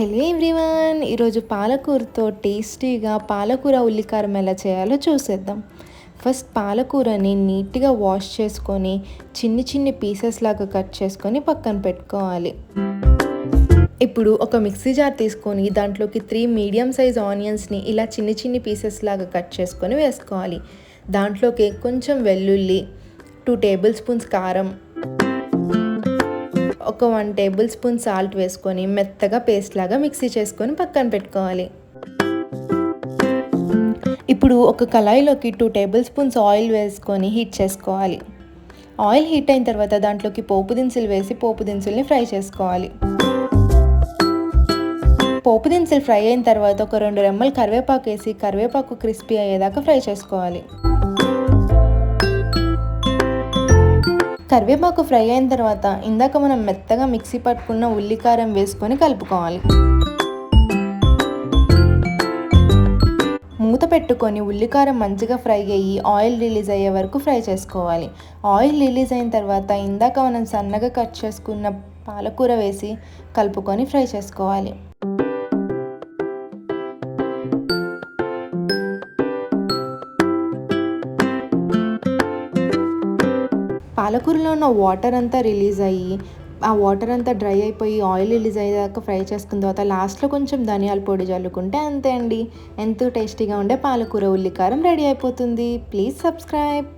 Hello everyone ఈరోజు పాలకూరతో టేస్టీగా పాలకూర ఉల్లికారం ఎలా చేయాలో చూసేద్దాం. ఫస్ట్ పాలకూరని నీట్గా వాష్ చేసుకొని చిన్ని చిన్ని పీసెస్ లాగా కట్ చేసుకొని పక్కన పెట్టుకోవాలి. ఇప్పుడు ఒక మిక్సీ జార్ తీసుకొని దాంట్లోకి త్రీ మీడియం సైజ్ ఆనియన్స్ని ఇలా చిన్ని చిన్ని పీసెస్ లాగా కట్ చేసుకొని వేసుకోవాలి. దాంట్లోకి కొంచెం వెల్లుల్లి టూ టేబుల్ స్పూన్స్ కారం ఒక వన్ టేబుల్ స్పూన్ సాల్ట్ వేసుకొని మెత్తగా పేస్ట్ లాగా మిక్సీ చేసుకొని పక్కన పెట్టుకోవాలి. ఇప్పుడు ఒక కళాయిలోకి టూ టేబుల్ స్పూన్స్ ఆయిల్ వేసుకొని హీట్ చేసుకోవాలి. ఆయిల్ హీట్ అయిన తర్వాత దాంట్లోకి పోపు దినుసులు వేసి పోపు దినుసుల్ని ఫ్రై చేసుకోవాలి. పోపు దినుసులు ఫ్రై అయిన తర్వాత ఒక రెండు రెమ్మలు కరివేపాకు వేసి కరివేపాకు క్రిస్పీ అయ్యేదాకా ఫ్రై చేసుకోవాలి. కరివేపాకు ఫ్రై అయిన తర్వాత ఇందాక మనం మెత్తగా మిక్సీ పట్టుకున్న ఉల్లికారం వేసుకొని కలుపుకోవాలి. మూత పెట్టుకొని ఉల్లికారం మంచిగా ఫ్రై అయ్యి ఆయిల్ రిలీజ్ అయ్యే వరకు ఫ్రై చేసుకోవాలి. ఆయిల్ రిలీజ్ అయిన తర్వాత ఇందాక మనం సన్నగా కట్ చేసుకున్న పాలకూర వేసి కలుపుకొని ఫ్రై చేసుకోవాలి. పాలకూరలో ఉన్న వాటర్ అంతా రిలీజ్ అయ్యి ఆ వాటర్ అంతా డ్రై అయిపోయి ఆయిల్ రిలీజ్ అయ్యేదాకా ఫ్రై చేసుకున్న తర్వాత లాస్ట్లో కొంచెం ధనియాల పొడి చల్లుకుంటే అంతే అండి. ఎంతో టేస్టీగా ఉండే పాలకూర ఉల్లికారం రెడీ అయిపోతుంది. Please subscribe.